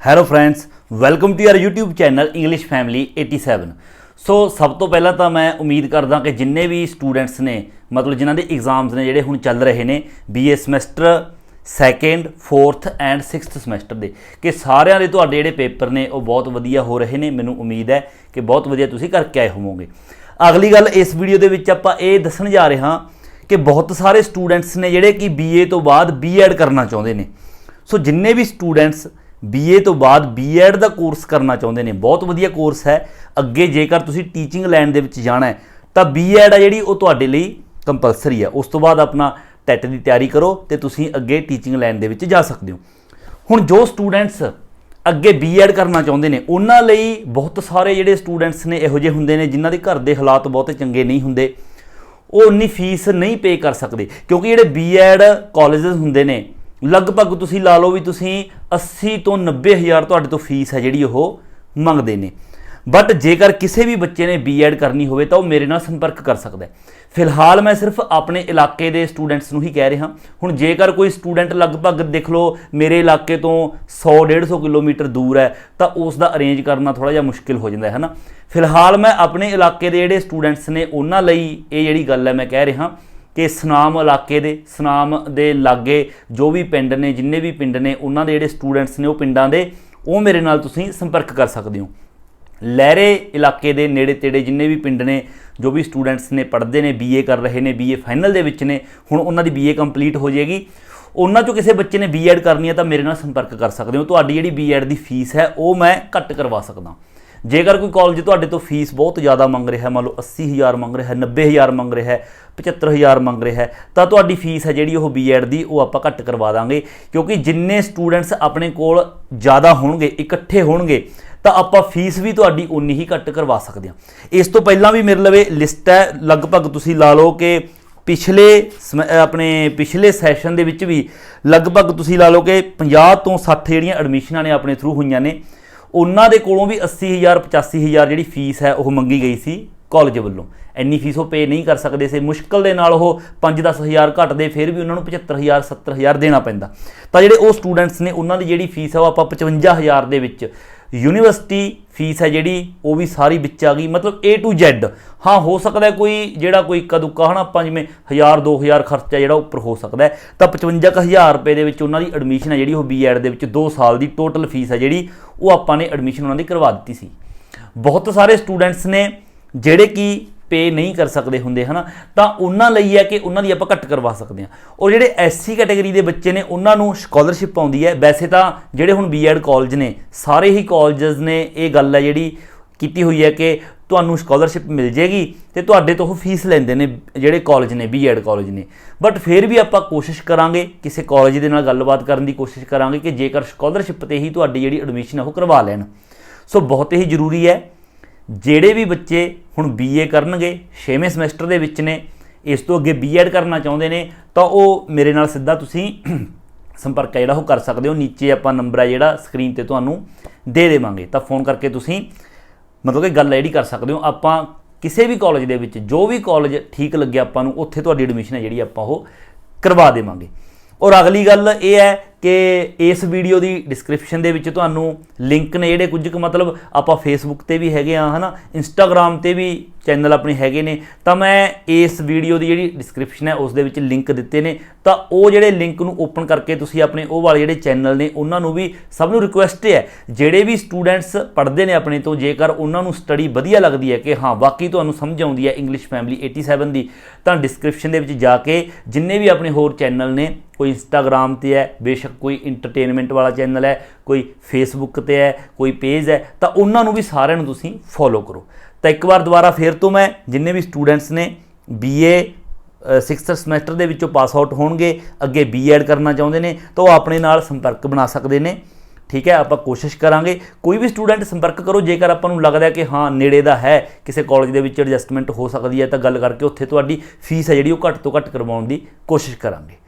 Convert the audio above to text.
Hello friends welcome to your YouTube channel English family 87 so ਸਭ ਤੋਂ ਪਹਿਲਾਂ ਤਾਂ ਮੈਂ ਉਮੀਦ ਕਰਦਾ ਕਿ ਜਿੰਨੇ ਵੀ ਸਟੂਡੈਂਟਸ ਨੇ, ਮਤਲਬ ਜਿਨ੍ਹਾਂ ਦੇ ਐਗਜ਼ਾਮਸ ਨੇ ਜਿਹੜੇ ਹੁਣ ਚੱਲ ਰਹੇ ਨੇ BA semester second 4th and 6th semester ਦੇ, ਕਿ ਸਾਰਿਆਂ ਦੇ ਤੁਹਾਡੇ ਜਿਹੜੇ ਪੇਪਰ ਨੇ ਉਹ ਬਹੁਤ ਵਧੀਆ ਹੋ ਰਹੇ ਨੇ, ਮੈਨੂੰ ਉਮੀਦ ਹੈ ਕਿ ਬਹੁਤ ਵਧੀਆ ਤੁਸੀਂ ਕਰਕੇ ਆਏ ਹੋਵੋਗੇ। ਅਗਲੀ ਗੱਲ ਇਸ ਵੀਡੀਓ ਦੇ ਵਿੱਚ ਆਪਾਂ ਇਹ ਦੱਸਣ ਜਾ ਰਹੇ ਹਾਂ ਕਿ ਬਹੁਤ ਸਾਰੇ ਸਟੂਡੈਂਟਸ ਨੇ ਜਿਹੜੇ ਕਿ BA ਤੋਂ ਬਾਅਦ B.Ed ਕਰਨਾ ਚਾਹੁੰਦੇ ਨੇ। ਸੋ ਜਿੰਨੇ ਵੀ ਸਟੂਡੈਂਟਸ BA ਤੋਂ ਬਾਅਦ B.Ed ਦਾ ਕੋਰਸ ਕਰਨਾ ਚਾਹੁੰਦੇ ਨੇ। ਬਹੁਤ ਵਧੀਆ ਕੋਰਸ ਹੈ। ਅੱਗੇ ਜੇਕਰ ਤੁਸੀਂ ਟੀਚਿੰਗ ਲਾਈਨ ਦੇ ਵਿੱਚ ਜਾਣਾ ਹੈ, ਤਾਂ B.Ed ਆ ਜਿਹੜੀ, ਉਹ ਤੁਹਾਡੇ ਲਈ ਕੰਪਲਸਰੀ ਹੈ ਉਸ ਤੋਂ ਬਾਅਦ ਆਪਣਾ ਟੈਟ ਦੀ ਤਿਆਰੀ ਕਰੋ ਤੇ ਤੁਸੀਂ ਅੱਗੇ ਟੀਚਿੰਗ ਲਾਈਨ ਦੇ ਵਿੱਚ ਜਾ ਸਕਦੇ ਹੋ। ਹੁਣ ਜੋ ਸਟੂਡੈਂਟਸ ਅੱਗੇ B.Ed ਕਰਨਾ ਚਾਹੁੰਦੇ ਨੇ, ਉਹਨਾਂ ਲਈ ਬਹੁਤ ਸਾਰੇ ਜਿਹੜੇ ਸਟੂਡੈਂਟਸ ਨੇ, ਇਹੋ ਜਿਹੇ ਹੁੰਦੇ ਨੇ, ਜਿਨ੍ਹਾਂ ਦੇ ਘਰ ਦੇ ਹਾਲਾਤ ਬਹੁਤੇ ਚੰਗੇ ਨਹੀਂ ਹੁੰਦੇ। ਉਹ ਉਨੀ ਫੀਸ ਨਹੀਂ ਪੇ ਕਰ ਸਕਦੇ, ਕਿਉਂਕਿ ਜਿਹੜੇ B.Ed ਕਾਲਜਸ ਹੁੰਦੇ ਨੇ ਲਗਭਗ ਤੁਸੀਂ ਲਾ ਲਓ ਵੀ ਤੁਸੀਂ 80 ਤੋਂ 90 ਹਜ਼ਾਰ ਤੁਹਾਡੇ ਤੋਂ ਫੀਸ ਹੈ ਜਿਹੜੀ ਉਹ ਮੰਗਦੇ ਨੇ। ਬਟ ਜੇਕਰ ਕਿਸੇ ਵੀ ਬੱਚੇ ਨੇ B.Ed ਕਰਨੀ ਹੋਵੇ ਤਾਂ ਉਹ ਮੇਰੇ ਨਾਲ ਸੰਪਰਕ ਕਰ ਸਕਦਾ ਹੈ। ਫਿਲਹਾਲ ਮੈਂ ਸਿਰਫ ਆਪਣੇ ਇਲਾਕੇ ਦੇ ਸਟੂਡੈਂਟਸ ਨੂੰ ਹੀ ਕਹਿ ਰਿਹਾ। ਹੁਣ ਜੇਕਰ ਕੋਈ ਸਟੂਡੈਂਟ ਲਗਭਗ ਦੇਖ ਲਓ ਮੇਰੇ ਇਲਾਕੇ ਤੋਂ 100 150 ਕਿਲੋਮੀਟਰ ਦੂਰ ਹੈ, ਤਾਂ ਉਸ ਦਾ ਅਰੇਂਜ ਕਰਨਾ ਥੋੜਾ ਜਿਹਾ ਮੁਸ਼ਕਿਲ ਹੋ ਜਾਂਦਾ ਹੈ ਨਾ? ਫਿਲਹਾਲ ਮੈਂ ਆਪਣੇ ਇਲਾਕੇ ਦੇ ਜਿਹੜੇ ਸਟੂਡੈਂਟਸ ਨੇ, ਉਹਨਾਂ ਲਈ ਇਹ ਜਿਹੜੀ ਗੱਲ ਹੈ ਮੈਂ ਕਹਿ ਰਿਹਾ। ਕਿ ਸੁਨਾਮ ਇਲਾਕੇ ਦੇ, ਸੁਨਾਮ ਦੇ ਲਾਗੇ ਜੋ ਵੀ ਪਿੰਡ ਨੇ, ਜਿੰਨੇ ਵੀ ਪਿੰਡ ਨੇ, ਉਹਨਾਂ ਦੇ ਜਿਹੜੇ ਸਟੂਡੈਂਟਸ ਨੇ ਉਹ ਪਿੰਡਾਂ ਦੇ, ਉਹ ਮੇਰੇ ਨਾਲ ਤੁਸੀਂ ਸੰਪਰਕ ਕਰ ਸਕਦੇ ਹੋ। ਲਹਿਰੇ ਇਲਾਕੇ ਦੇ ਨੇੜੇ ਤੇੜੇ ਜਿੰਨੇ ਵੀ ਪਿੰਡ ਨੇ, ਜੋ ਵੀ ਸਟੂਡੈਂਟਸ ਨੇ, ਪੜ੍ਹਦੇ ਨੇ, ਬੀਏ ਕਰ ਰਹੇ ਨੇ, ਬੀਏ ਫਾਈਨਲ ਦੇ ਵਿੱਚ ਨੇ, ਹੁਣ ਉਹਨਾਂ ਦੀ ਬੀਏ ਕੰਪਲੀਟ ਹੋ ਜਾਏਗੀ। ਉਹਨਾਂ ਚੋਂ ਕਿਸੇ ਬੱਚੇ ਨੇ ਬੀਐਡ ਕਰਨੀ ਹੈ ਤਾਂ ਮੇਰੇ ਨਾਲ ਸੰਪਰਕ ਕਰ ਸਕਦੇ ਹੋ। ਤੁਹਾਡੀ ਜਿਹੜੀ ਬੀਐਡ ਦੀ ਫੀਸ ਹੈ, ਉਹ ਮੈਂ ਘੱਟ ਕਰਵਾ ਸਕਦਾ। ਜੇਕਰ ਕੋਈ ਕਾਲਜ ਤੁਹਾਡੇ ਤੋਂ ਫੀਸ ਬਹੁਤ ਜ਼ਿਆਦਾ ਮੰਗ ਰਿਹਾ ਹੈ ਮੰਨ ਲਓ 80000 ਮੰਗ ਰਿਹਾ ਹੈ 90000 ਮੰਗ ਰਿਹਾ ਹੈ 75000 ਮੰਗ ਰਿਹਾ ਹੈ ਤਾਂ ਤੁਹਾਡੀ ਫੀਸ ਹੈ ਜਿਹੜੀ ਉਹ ਬੀਐਡ ਦੀ, ਉਹ ਆਪਾਂ ਘੱਟ ਕਰਵਾ ਦਾਂਗੇ। ਕਿਉਂਕਿ ਜਿੰਨੇ ਸਟੂਡੈਂਟਸ ਆਪਣੇ ਕੋਲ ਜ਼ਿਆਦਾ ਹੋਣਗੇ, ਇਕੱਠੇ ਹੋਣਗੇ, ਤਾਂ ਆਪਾਂ ਫੀਸ ਵੀ ਤੁਹਾਡੀ ਉਨੀ ਹੀ ਘੱਟ ਕਰਵਾ ਸਕਦੇ ਹਾਂ। ਇਸ ਤੋਂ ਪਹਿਲਾਂ ਵੀ ਮੇਰੇ ਲਵੇ ਲਿਸਟ ਹੈ, ਲਗਭਗ ਤੁਸੀਂ ਲਾ ਲਓ ਕਿ ਪਿਛਲੇ ਸਮੈ- ਆਪਣੇ ਪਿਛਲੇ ਸੈਸ਼ਨ ਦੇ ਵਿੱਚ ਵੀ ਲਗਭਗ ਤੁਸੀਂ ਲਾ ਲਓ ਕਿ 50 ਤੋਂ 60 ਜਿਹੜੀਆਂ ਐਡਮਿਸ਼ਨਾਂ ਨੇ ਆਪਣੇ ਥਰੂ ਹੋਈਆਂ ਨੇ ਉਹਨਾਂ ਦੇ ਕੋਲੋਂ ਵੀ 80000 85000 ਜਿਹੜੀ ਫੀਸ ਹੈ, ਉਹ ਮੰਗੀ ਗਈ ਸੀ ਕਾਲਜ ਵੱਲੋਂ। ਇੰਨੀ ਫੀਸ ਉਹ ਪੇ ਨਹੀਂ ਕਰ ਸਕਦੇ ਸੀ। ਮੁਸ਼ਕਲ ਦੇ ਨਾਲ ਉਹ 5-10000 ਘੱਟਦੇ, ਫਿਰ ਵੀ ਉਹਨਾਂ ਨੂੰ 75000 70000 ਦੇਣਾ ਪੈਂਦਾ। ਤਾਂ ਜਿਹੜੇ ਉਹ ਸਟੂਡੈਂਟਸ ਨੇ, ਉਹਨਾਂ ਦੀ ਜਿਹੜੀ ਫੀਸ ਹੈ, ਉਹ ਆਪਾਂ 55000 ਦੇ ਵਿੱਚ ਯੂਨੀਵਰਸਿਟੀ ਫੀਸ ਹੈ ਜਿਹੜੀ, ਉਹ ਵੀ ਸਾਰੀ ਵਿੱਚ ਆ ਗਈ, ਮਤਲਬ A to Z ਹਾਂ, ਹੋ ਸਕਦਾ ਕੋਈ ਜਿਹੜਾ ਕੋਈ ਕਦੋਂ ਦੁੱਕਾ ਆਪਾਂ ਜਿਵੇਂ 1000 2000 ਖਰਚਾ ਜਿਹੜਾ ਉੱਪਰ ਹੋ ਸਕਦਾ ਹੈ। ਤਾਂ 55000 ਰੁਪਏ ਦੇ ਵਿੱਚ ਉਹਨਾਂ ਦੀ ਐਡਮਿਸ਼ਨ ਹੈ ਜਿਹੜੀ, ਉਹ B.Ed ਦੇ ਵਿੱਚ 2 ਸਾਲ ਦੀ ਟੋਟਲ ਫੀਸ ਹੈ ਜਿਹੜੀ, ਉਹ ਆਪਾਂ ਨੇ ਐਡਮਿਸ਼ਨ ਉਹਨਾਂ ਦੀ ਕਰਵਾ ਦਿੱਤੀ ਸੀ। ਬਹੁਤ ਸਾਰੇ ਸਟੂਡੈਂਟਸ ਨੇ ਜਿਹੜੇ ਕਿ ਪੇ ਨਹੀਂ ਕਰ ਸਕਦੇ ਹੁੰਦੇ, ਹਨਾ? ਤਾਂ ਉਹਨਾਂ ਲਈ ਹੈ ਕਿ ਉਹਨਾਂ ਦੀ ਆਪਾਂ ਘੱਟ ਕਰਵਾ ਸਕਦੇ ਹਾਂ। ਔਰ ਜਿਹੜੇ ਐਸਸੀ ਕੈਟਾਗਰੀ ਦੇ ਬੱਚੇ ਨੇ, ਉਹਨਾਂ ਨੂੰ ਸਕਾਲਰਸ਼ਿਪ ਆਉਂਦੀ ਹੈ। ਵੈਸੇ ਤਾਂ ਜਿਹੜੇ ਹੁਣ ਬੀਐਡ ਕਾਲਜ ਨੇ, ਸਾਰੇ ਹੀ ਕਾਲਜਸ ਨੇ ਇਹ ਗੱਲ ਹੈ ਜਿਹੜੀ ਕੀਤੀ ਹੋਈ ਹੈ ਕਿ ਤੁਹਾਨੂੰ ਸਕਾਲਰਸ਼ਿਪ ਮਿਲ ਜੇਗੀ ਤੇ ਤੁਹਾਡੇ ਤੋਂ ਉਹ ਫੀਸ ਲੈਂਦੇ ਨੇ ਜਿਹੜੇ ਕਾਲਜ ਨੇ ਬੀਐਡ ਕਾਲਜ ਨੇ। ਬਟ ਫਿਰ ਵੀ ਆਪਾਂ ਕੋਸ਼ਿਸ਼ ਕਰਾਂਗੇ, ਕਿਸੇ ਕਾਲਜ ਦੇ ਨਾਲ ਗੱਲਬਾਤ ਕਰਨ ਦੀ ਕੋਸ਼ਿਸ਼ ਕਰਾਂਗੇ ਕਿ ਜੇਕਰ ਸਕਾਲਰਸ਼ਿਪ ਤੇ ਹੀ ਤੁਹਾਡੀ ਜਿਹੜੀ ਐਡਮਿਸ਼ਨ ਹੈ ਉਹ ਕਰਵਾ ਲੈਣ। ਸੋ ਬਹੁਤ ਹੀ ਜ਼ਰੂਰੀ ਹੈ ਜਿਹੜੇ ਵੀ ਬੱਚੇ ਹੁਣ ਬੀਏ ਕਰਨਗੇ 6ਵੇਂ ਸਮੈਸਟਰ ਦੇ ਵਿੱਚ ਨੇ, ਇਸ ਤੋਂ ਅੱਗੇ ਬੀਐਡ ਕਰਨਾ ਚਾਹੁੰਦੇ ਨੇ, ਤਾਂ ਉਹ ਮੇਰੇ ਨਾਲ ਸਿੱਧਾ ਤੁਸੀਂ ਸੰਪਰਕ ਹੈ ਜਿਹੜਾ ਉਹ ਕਰ ਸਕਦੇ ਹੋ। ਨੀਚੇ ਆਪਾਂ ਨੰਬਰ ਹੈ ਜਿਹੜਾ ਸਕਰੀਨ ਤੇ ਤੁਹਾਨੂੰ ਦੇ ਦੇਵਾਂਗੇ। ਤਾਂ ਫੋਨ ਕਰਕੇ ਤੁਸੀਂ ਮਤਲਬ ਕਿ ਗੱਲ ਜਿਹੜੀ ਕਰ ਸਕਦੇ ਹੋ। ਆਪਾਂ ਕਿਸੇ ਵੀ ਕਾਲਜ ਦੇ ਵਿੱਚ ਜੋ ਵੀ ਕਾਲਜ ਠੀਕ ਲੱਗਿਆ ਆਪਾਂ ਨੂੰ, ਉੱਥੇ ਤੁਹਾਡੀ ਐਡਮਿਸ਼ਨ ਹੈ ਜਿਹੜੀ ਆਪਾਂ ਉਹ ਕਰਵਾ ਦੇਵਾਂਗੇ। ਔਰ ਅਗਲੀ ਗੱਲ ਇਹ ਹੈ ਕਿ ਇਸ ਵੀਡੀਓ ਦੀ ਡਿਸਕ੍ਰਿਪਸ਼ਨ ਦੇ ਵਿੱਚ ਤੁਹਾਨੂੰ ਲਿੰਕ ਨੇ ਜਿਹੜੇ ਕੁਝ ਕੁ ਮਤਲਬ ਆਪਾਂ ਫੇਸਬੁੱਕ ਤੇ ਵੀ ਹੈਗੇ ਆ, ਹਨਾ? ਇੰਸਟਾਗ੍ਰam ਤੇ ਵੀ ਚੈਨਲ ਆਪਣੇ ਹੈਗੇ ਨੇ। ਤਾਂ ਮੈਂ ਇਸ ਵੀਡੀਓ ਦੀ ਜਿਹੜੀ ਡਿਸਕ੍ਰਿਪਸ਼ਨ ਹੈ, ਉਸ ਦੇ ਵਿੱਚ ਲਿੰਕ ਦਿੱਤੇ ਨੇ। ਤਾਂ ਉਹ ਜਿਹੜੇ ਲਿੰਕ ਨੂੰ ਓਪਨ ਕਰਕੇ ਤੁਸੀਂ ਆਪਣੇ ਉਹ ਵਾਲੇ ਜਿਹੜੇ ਚੈਨਲ ਨੇ, ਉਹਨਾਂ ਨੂੰ ਵੀ ਸਭ ਨੂੰ ਰਿਕੁਐਸਟ ਹੈ, ਜਿਹੜੇ ਵੀ ਸਟੂਡੈਂਟਸ ਪੜ੍ਹਦੇ ਨੇ ਆਪਣੇ ਤੋਂ, ਜੇਕਰ ਉਹਨਾਂ ਨੂੰ ਸਟੱਡੀ ਵਧੀਆ ਲੱਗਦੀ ਹੈ ਕਿ ਹਾਂ, ਵਾਕਈ ਤੁਹਾਨੂੰ ਸਮਝ ਆਉਂਦੀ ਹੈ ਇੰਗਲਿਸ਼ ਫੈਮਿਲੀ 87 ਦੀ, ਤਾਂ ਡਿਸਕ੍ਰਿਪਸ਼ਨ ਦੇ ਵਿੱਚ ਜਾ ਕੇ ਜਿੰਨੇ ਵੀ ਆਪਣੇ ਹੋਰ ਚੈਨਲ ਨੇ ਕੋਈ ਇੰਸਟਾਗ੍ਰam ਤੇ ਹੈ, ਬੇਸ਼ੱਕ ਕੋਈ ਇੰਟਰਟੇਨਮੈਂਟ ਵਾਲਾ ਚੈਨਲ ਹੈ, ਕੋਈ ਫੇਸਬੁੱਕ ਤੇ ਹੈ, ਕੋਈ ਪੇਜ ਹੈ, ਤਾਂ ਉਹਨਾਂ ਨੂੰ ਵੀ ਸਾਰਿਆਂ ਨੂੰ ਤੁਸੀਂ ਫੋਲੋ ਕਰੋ। ਤਾਂ ਇੱਕ ਵਾਰ ਦੁਬਾਰਾ ਫੇਰ ਤੋਂ ਮੈਂ, ਜਿੰਨੇ ਵੀ ਸਟੂਡੈਂਟਸ ਨੇ ਬੀਏ 6th ਸਮੈਸਟਰ ਦੇ ਵਿੱਚੋਂ ਪਾਸ ਆਊਟ ਹੋਣਗੇ, ਅੱਗੇ ਬੀਐਡ ਕਰਨਾ ਚਾਹੁੰਦੇ ਨੇ, ਤਾਂ ਉਹ ਆਪਣੇ ਨਾਲ ਸੰਪਰਕ ਬਣਾ ਸਕਦੇ ਨੇ। ਠੀਕ ਹੈ, ਆਪਾਂ ਕੋਸ਼ਿਸ਼ ਕਰਾਂਗੇ। ਕੋਈ ਵੀ ਸਟੂਡੈਂਟ ਸੰਪਰਕ ਕਰੋ, ਜੇਕਰ ਆਪਾਂ ਨੂੰ ਲੱਗਦਾ ਹੈ ਕਿ ਹਾਂ, ਨੇੜੇ ਦਾ ਹੈ, ਕਿਸੇ ਕਾਲਜ ਦੇ ਵਿੱਚ ਐਡਜਸਟਮੈਂਟ ਹੋ ਸਕਦੀ ਹੈ, ਤਾਂ ਗੱਲ ਕਰਕੇ ਉੱਥੇ ਤੁਹਾਡੀ ਫੀਸ ਹੈ ਜਿਹੜੀ ਉਹ ਘੱਟ ਤੋਂ ਘੱਟ ਕਰਵਾਉਣ ਦੀ ਕੋਸ਼ਿਸ਼ ਕਰਾਂਗੇ।